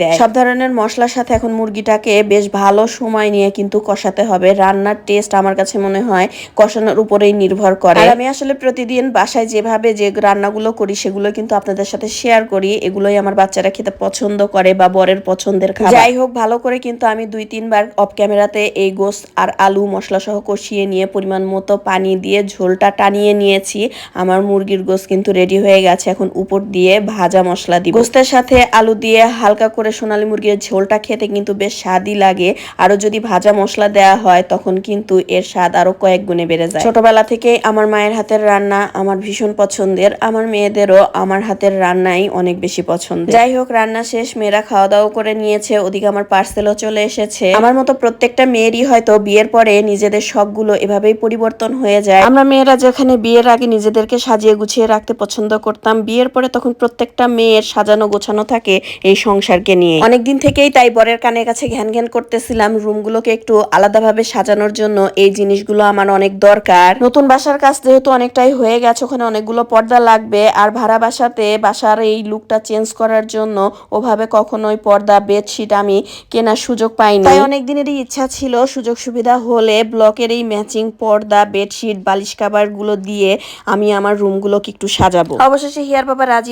দেয়। সব ধরনের মশলার সাথে এখন মুরগিটাকে বেশ ভালো সময় নিয়ে কিন্তু কষাতে হবে। রান্নার টেস্ট আমার কাছে মনে হয় কষানোর উপরেই নির্ভর করে। আর আমি আসলে প্রতিদিন বাসায় যেভাবে যে রান্নাগুলো করি সেগুলো কিন্তু আপনাদের সাথে শেয়ার করি। এগুলোই আমার বাচ্চারা খেতে পছন্দ করে বা বরের পছন্দের খাবার। যাই হোক ভালো করে কিন্তু আমি দুই তিনবার অফ ক্যামেরাতে এই গোস্ত আর আলু মশলা সহ কষিয়ে নিয়ে পরিমাণ মতো পানি দিয়ে ঝোলটা টানিয়ে নিয়েছি। আমার মুরগির গোস্ত কিন্তু রেডি হয়ে গেছে। এখন উপর দিয়ে ভাজা মশলা দিব। গোস্তের সাথে আলু দিয়ে হালকা করে সোনালী মুরগির ঝোলটা খেতে কিন্তু বেশ স্বাদই লাগে। আরও যদি ভাজা মশলা দেওয়া হয়, তখন কিন্তু এর স্বাদ আরও কয়েক গুণে বেড়ে যায়। ছোটবেলা থেকে আমার মায়ের হাতের রান্না আমার ভীষণ পছন্দের। আমার মেয়েদেরও আমার হাতের রান্নাই অনেক বেশি পছন্দ যাই হোক, রান্না শেষ, মেয়েরা খাওয়া দাওয়া করে নিয়েছে। ওদিকে আমার পার্সেলও চলে এসেছে। আমার মতো প্রত্যেকটা মেয়েরই হয়তো বিয়ের পরে নিজেদের শখগুলো এভাবেই পরিবর্তন হয়ে যায়। আমরা মেয়েরা যেখানে বিয়ের আগে নিজেদেরকে সাজিয়ে গুছিয়ে রাখতে পছন্দ করতাম, বিয়ের পরে তখন প্রত্যেকটা মেয়ের সাজানো গোছানো থাকে, এই সংসারকে নিয়ে। অনেকদিন থেকেই তাই বরের কানের কাছে ঘ্যান ঘ্যান করতেছিলাম। রুমগুলোকে একটু আলাদাভাবে সাজানোর জন্য এই জিনিসগুলো আমার অনেক দরকার। নতুন বাসার কাজ যেহেতু অনেকটাই হয়ে গেছে, ওখানে অনেকগুলো পর্দা লাগবে। আর ভাড়া বাসাতে বাসার এই লুকটা চেঞ্জ করার জন্য ওভাবে কখনোই পর্দা বেডশিট আমি কেনার সুযোগ পাইনি। তাই অনেক দিনেরই ইচ্ছা ছিল সুযোগ সুবিধা হলে ব্লকের এই ম্যাচিং পর্দা বেডশিট বালিশ কাভারগুলো দিয়ে আমি আমার রুমগুলোকে একটু সাজাবো। অবশেষে হিয়ার বাবা রাজি